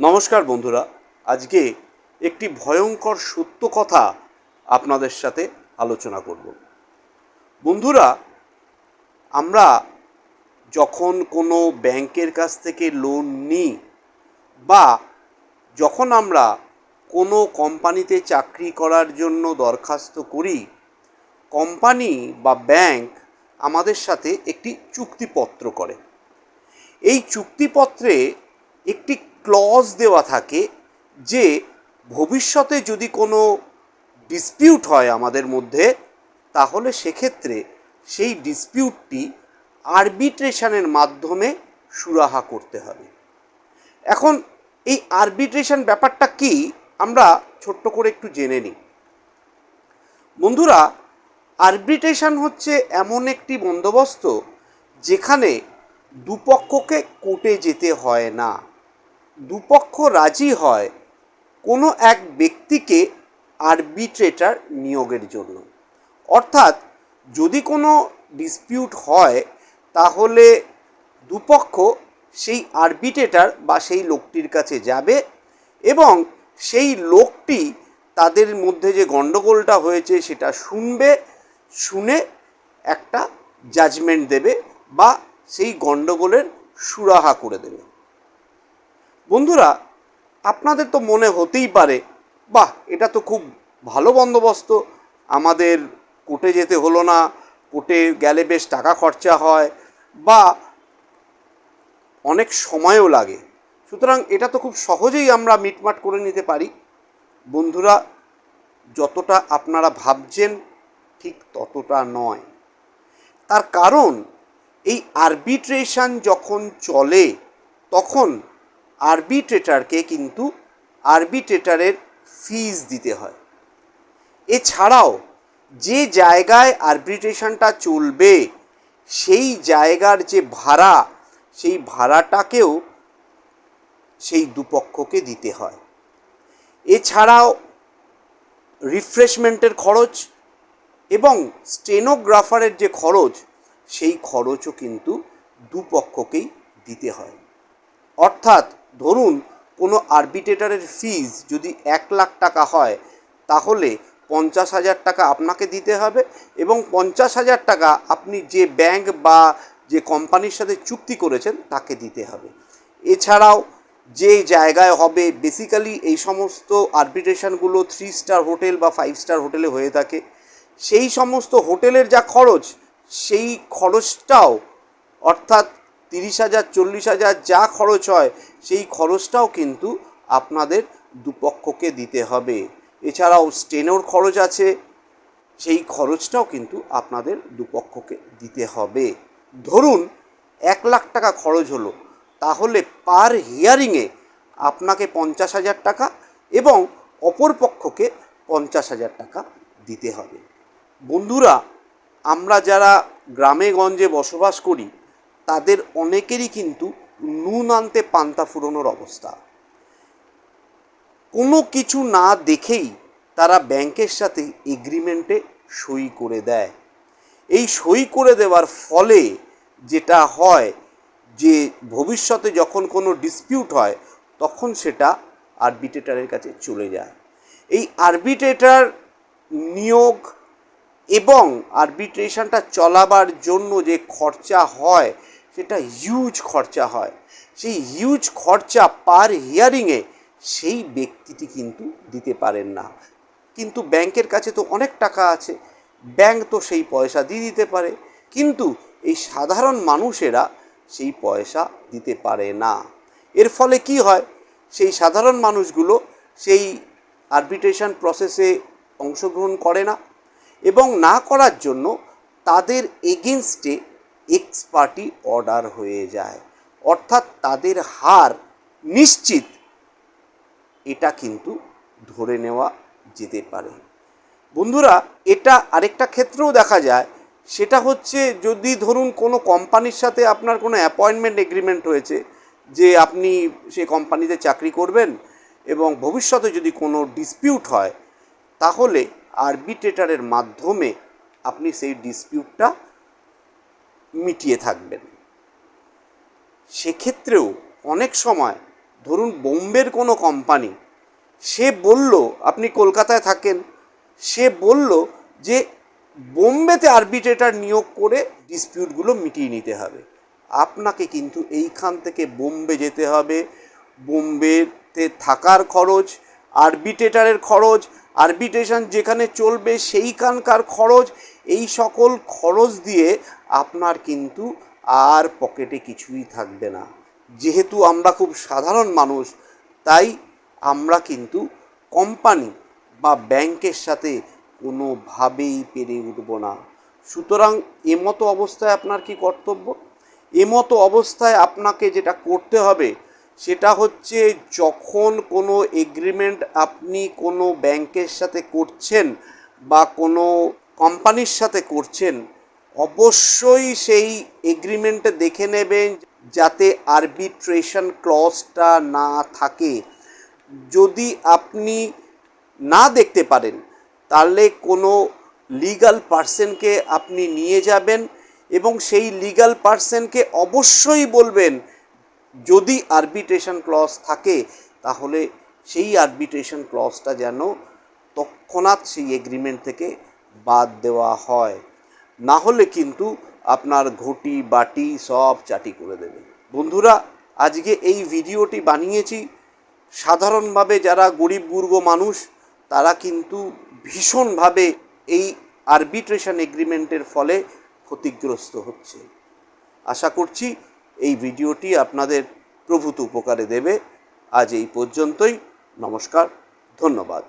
নমস্কার বন্ধুরা, আজকে একটি ভয়ঙ্কর সত্য কথা আপনাদের সাথে আলোচনা করব। বন্ধুরা, আমরা যখন কোনো ব্যাংকের কাছ থেকে লোন নিই বা যখন আমরা কোনো কোম্পানিতে চাকরি করার জন্য দরখাস্ত করি, কোম্পানি বা ব্যাংক আমাদের সাথে একটি চুক্তিপত্র করে। এই চুক্তিপত্রে একটি ক্লজ দেওয়া থাকে যে ভবিষ্যতে যদি কোনো ডিসপিউট হয় আমাদের মধ্যে, তাহলে সেক্ষেত্রে সেই ডিসপিউটটি আরবিট্রেশনের মাধ্যমে সুরাহা করতে হবে। এখন এই আরবিট্রেশন ব্যাপারটা কি আমরা ছোট্ট করে একটু জেনে নিই। বন্ধুরা আরবিট্রেশন হচ্ছে এমন একটি বন্দোবস্ত যেখানে দুপক্ষকে কোর্টে যেতে হয় না। দুপক্ষ রাজি হয় কোনো এক ব্যক্তিকে আরবিট্রেটার নিয়োগের জন্য। অর্থাৎ যদি কোনো ডিসপিউট হয়, তাহলে দুপক্ষ সেই আরবিট্রেটার বা সেই লোকটির কাছে যাবে এবং সেই লোকটি তাদের মধ্যে যে গণ্ডগোলটা হয়েছে সেটা শুনবে, শুনে একটা জাজমেন্ট দেবে বা সেই গণ্ডগোলের সুরাহা করে দেবে। বন্ধুরা, আপনাদের তো মনে হতেই পারে, বাহ, এটা তো খুব ভালো বন্দোবস্ত। আমাদের কোর্টে যেতে হলো না, কোর্টে গেলে বেশ টাকা খরচা হয়, বা অনেক সময়ও লাগে। সুতরাং এটা তো খুব সহজেই আমরা মিটমাট করে নিতে পারি। বন্ধুরা, যতটা আপনারা ভাবছেন, ঠিক ততটা নয়। তার কারণ, এই আরবিট্রেশন যখন চলে, তখন আরবিট্রেটারকে কিন্তু আরবিট্রেটারের ফিজ দিতে হয়। এছাড়াও যে জায়গায় আরবিট্রেশনটা চলবে, সেই জায়গার যে ভাড়া, সেই ভাড়াটাকেও সেই দুপক্ষকে দিতে হয়। এছাড়াও রিফ্রেশমেন্টের খরচ এবং স্টেনোগ্রাফারের যে খরচ, সেই খরচও কিন্তু দুপক্ষকেই দিতে হয়। অর্থাৎ ধরুন কোনো আরবিট্রেটারের ফিজ যদি এক লাখ টাকা হয়, তাহলে পঞ্চাশ হাজার টাকা আপনাকে দিতে হবে এবং পঞ্চাশ হাজার টাকা আপনি যে ব্যাংক বা যে কোম্পানির সাথে চুক্তি করেছেন, তাকে দিতে হবে। এছাড়াও যে জায়গায় হবে বেসিক্যালি এই সমস্ত আরবিট্রেশনগুলো থ্রি স্টার হোটেল বা ফাইভ স্টার হোটেলে হয়ে থাকে। সেই সমস্ত হোটেলের যা খরচ, সেই খরচটাও অর্থাৎ তিরিশ হাজার, চল্লিশ হাজার যা খরচ হয়, সেই খরচটাও কিন্তু আপনাদের দুপক্ষকে দিতে হবে। এছাড়াও স্টেনোর খরচ আছে, সেই খরচটাও কিন্তু আপনাদের দুপক্ষকে দিতে হবে। ধরুন, এক লাখ টাকা খরচ হলো, তাহলে পার হিয়ারিংয়ে আপনাকে পঞ্চাশ হাজার টাকা এবং অপর পক্ষকে পঞ্চাশ হাজার টাকা দিতে হবে। বন্ধুরা, আমরা যারা গ্রামে গঞ্জে বসবাস করি তাদের অনেকেরই কিন্তু নুন আনতে পান্তা ফুরোনোর অবস্থা। কোনো কিছু না দেখেই তারা ব্যাংকের সাথে এগ্রিমেন্টে সই করে দেয়। এই সই করে দেওয়ার ফলে যেটা হয় যে ভবিষ্যতে যখন কোনো ডিসপিউট হয়, তখন সেটা আরবিট্রেটারের কাছে চলে যায়। এই আরবিট্রেটার নিয়োগ এবং আরবিট্রেশনটা চলাবার জন্য যে খরচা হয় সেটা হিউজ খরচা হয়। সেই হিউজ খরচা পার হিয়ারিংয়ে সেই ব্যক্তিটি কিন্তু দিতে পারেন না। কিন্তু ব্যাংকের কাছে তো অনেক টাকা আছে। ব্যাংক তো সেই পয়সা দিয়ে দিতে পারে। কিন্তু এই সাধারণ মানুষেরা সেই পয়সা দিতে পারে না। এর ফলে কি হয়? সেই সাধারণ মানুষগুলো সেই আরবিট্রেশন প্রসেসে অংশগ্রহণ করে না। এবং না করার জন্য তাদের এগেনস্টে এক্স পার্টি অর্ডার হয়ে যায়। অর্থাৎ তাদের হার নিশ্চিত। এটা কিন্তু ধরে নেওয়া যেতে পারে। বন্ধুরা, এটা আরেকটা ক্ষেত্রেও দেখা যায়। সেটা হচ্ছে যদি ধরুন কোনো কোম্পানির সাথে আপনার কোনো অ্যাপয়েন্টমেন্ট এগ্রিমেন্ট হয়েছে, যে আপনি সে কোম্পানিতে চাকরি করবেন এবং ভবিষ্যতে যদি কোনো ডিসপিউট হয়, তাহলে আরবিট্রেটারের মাধ্যমে আপনি সেই ডিসপিউটটা মিটিয়ে থাকবেন। সেক্ষেত্রেও অনেক সময় ধরুন বোম্বের কোনো কোম্পানি, সে বলল আপনি কলকাতায় থাকেন, সে বলল যে বোম্বেতে আরবিট্রেটার নিয়োগ করে ডিসপিউটগুলো মিটিয়ে নিতে হবে। আপনাকে কিন্তু এইখান থেকে বোম্বে যেতে হবে। বোম্বেতে থাকার খরচ আরবিট্রেটারের খরচ আরবিট্রেশন যেখানে চলবে সেইখানকার খরচ এই সকল খরচ দিয়ে আপনার কিন্তু আর পকেটে কিছুই থাকবে না। যেহেতু আমরা খুব সাধারণ মানুষ, তাই আমরা কিন্তু কোম্পানি বা ব্যাংকের সাথে কোনোভাবেই পেরে উঠব না। সুতরাং এমতো অবস্থায় আপনার কি কর্তব্য? এমতো অবস্থায় আপনাকে যেটা করতে হবে, সেটা হচ্ছে যখন কোনো এগ্রিমেন্ট আপনি কোনো ব্যাংকের সাথে করছেন বা কোনো কোম্পানির সাথে করছেন, অবশ্যই সেই এগ্রিমেন্টে দেখে নেবেন যাতে আরবিট্রেশন ক্লজটা না থাকে। যদি আপনি না দেখতে পারেন, তাহলে কোনো লিগাল পার্সনকে আপনি নিয়ে যাবেন এবং সেই লিগাল পার্সনকে অবশ্যই বলবেন, যদি আরবিট্রেশন ক্লজ থাকে, তাহলে সেই আরবিট্রেশন ক্লজটা যেন তৎক্ষণাৎ সেই এগ্রিমেন্ট থেকে বাদ দেওয়া হয়। না হলে কিন্তু আপনার ঘটি, বাটি সব চাটি করে দেবে। বন্ধুরা, আজকে এই ভিডিওটি বানিয়েছি। সাধারণভাবে যারা গরিব গুর্গ মানুষ, তারা কিন্তু ভীষণভাবে এই আরবিট্রেশন এগ্রিমেন্টের ফলে ক্ষতিগ্রস্ত হচ্ছে। আশা করছি এই ভিডিওটি আপনাদের প্রভূত উপকারে দেবে। আজ এই পর্যন্তই। নমস্কার, ধন্যবাদ।